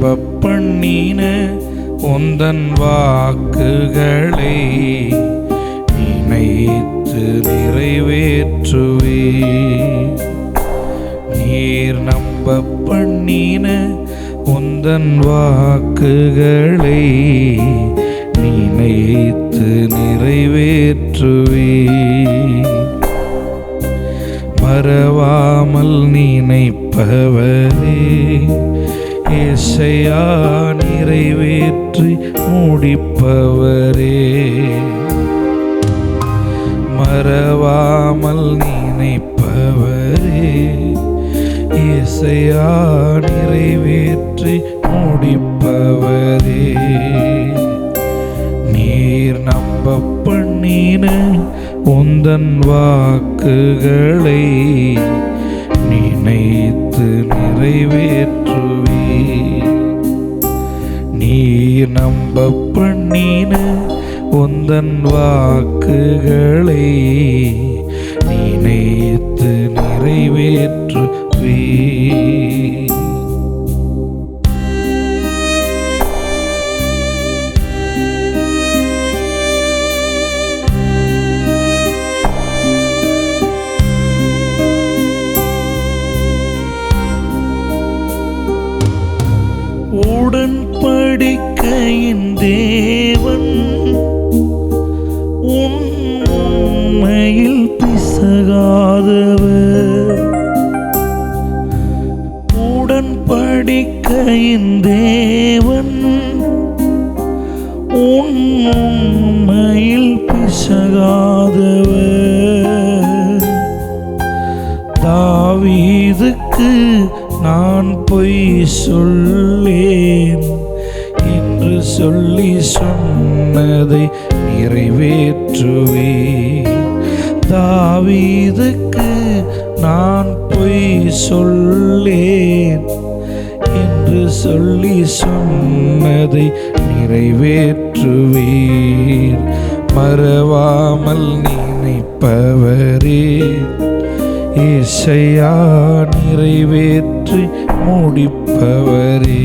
நீர் பண்ணின உந்தன் வாக்குகளை நினைத்து நிறைவேற்றுவே நீர் நம்ப பண்ணின உந்தன் வாக்குகளை நினைத்து நிறைவேற்றுவே மறவாமல் நினைப்பவரே இசையா நிறைவேற்றி முடிப்பவரே. மறவாமல் நினைப்பவரே. இசையா நிறைவேற்றி முடிப்பவரே. நீர் நம்ப பண்ணின உந்தன் வாக்குகளை நினைத்து நிறைவேற்றுவே நீர் நம்ப பண்ணின உந்தன் வாக்குகளை நினைத்து நிறைவேற்று வீ உடன்படிக்கையின் தேவன். உண்மையில் பிசகாதவர். உடன்படிக்கையின் தேவன். உண்மையில் பிசகாதவர். தாவீதுக்கு நான் பொய் சொல்லேன் சொன்னதை நிறைவேற்றுவே தாவீதுக்கு நான் பொய் சொல்லேன் என்று சொல்லி சொன்னதை நிறைவேற்றுவீர் மறவாமல் நினைப்பவரே இசையா நிறைவேற்றி முடிப்பவரே.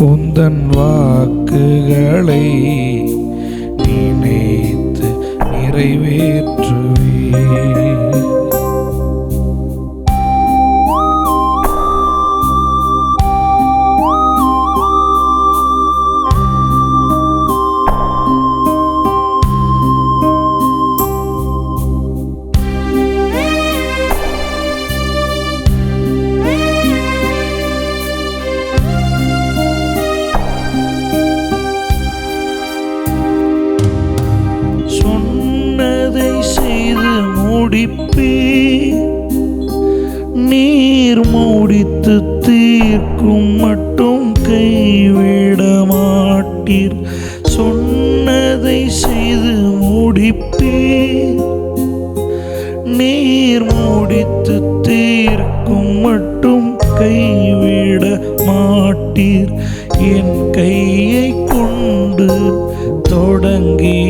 உந்தன் வாக்குகளை நினைத்து நிறைவேற்றுவே துடிப்பே நீர் முடித்து தீர்க்கும் மட்டும் கைவிட மாட்டீர். சொன்னதை செய்து முடிப்பே நீர் முடித்து தீர்க்கும் மட்டும் கைவிட மாட்டீர். என் கையை கொண்டு தொடங்கினதெல்லாம்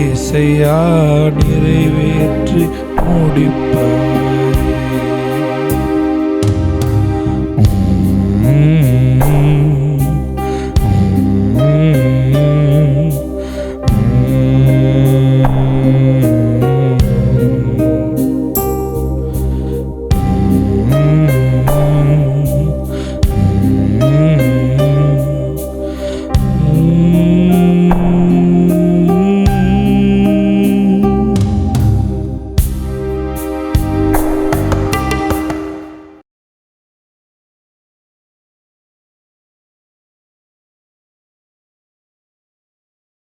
இசையா நிறைவேற்றி முடிப்பார் mm -hmm.